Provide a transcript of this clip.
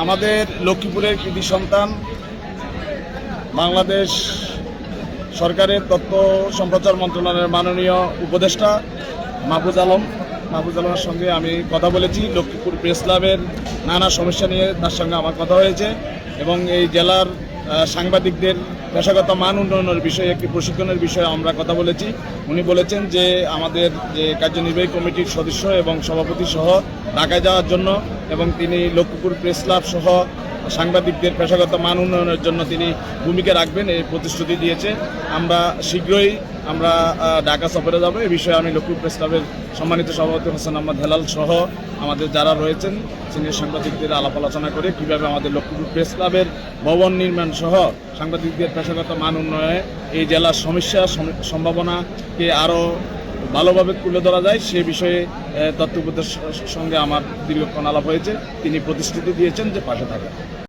আমাদের লক্ষ্মীপুরের কৃতি সন্তান, বাংলাদেশ সরকারের তথ্য সম্প্রচার মন্ত্রণালয়ের মাননীয় উপদেষ্টা মাহফুজ আলম। মাহফুজ আলমের সঙ্গে আমি কথা বলেছি। লক্ষ্মীপুর প্রেস ক্লাবের নানা সমস্যা নিয়ে তার সঙ্গে আমার কথা হয়েছে এবং এই জেলার সাংবাদিকদের পেশাগত মান উন্নয়নের বিষয়ে, একটি প্রশিক্ষণের বিষয়ে আমরা কথা বলেছি। উনি বলেছেন যে, আমাদের যে কার্যনির্বাহী কমিটির সদস্য এবং সভাপতি সহ ঢাকায় যাওয়ার জন্য এবং তিনি লক্ষ্মীপুর প্রেস ক্লাব সহ সাংবাদিকদের পেশাগত মান উন্নয়নের জন্য তিনি ভূমিকা রাখবেন, এই প্রতিশ্রুতি দিয়েছে। আমরা শীঘ্রই আমরা ঢাকা সফরে যাব। এই বিষয়ে আমি লক্ষ্মীপুর প্রেস ক্লাবের সম্মানিত সভাপতি হোসেন আহমদ হেলাল সহ আমাদের যারা রয়েছেন, সিনিয়র সাংবাদিকদের আলাপ আলোচনা করে কীভাবে আমাদের লক্ষ্মীপুর প্রেস ক্লাবের ভবন নির্মাণ সহ সাংবাদিকদের পেশাগত মান উন্নয়নে এই জেলার সমস্যা সম্ভাবনাকে আরও ভালোভাবে তুলে ধরা যায়, সে বিষয়ে তত্ত্ববোধের সঙ্গে আমার দীর্ঘক্ষণ আলাপ হয়েছে। তিনি প্রতিশ্রুতি দিয়েছেন যে পাশে থাকবেন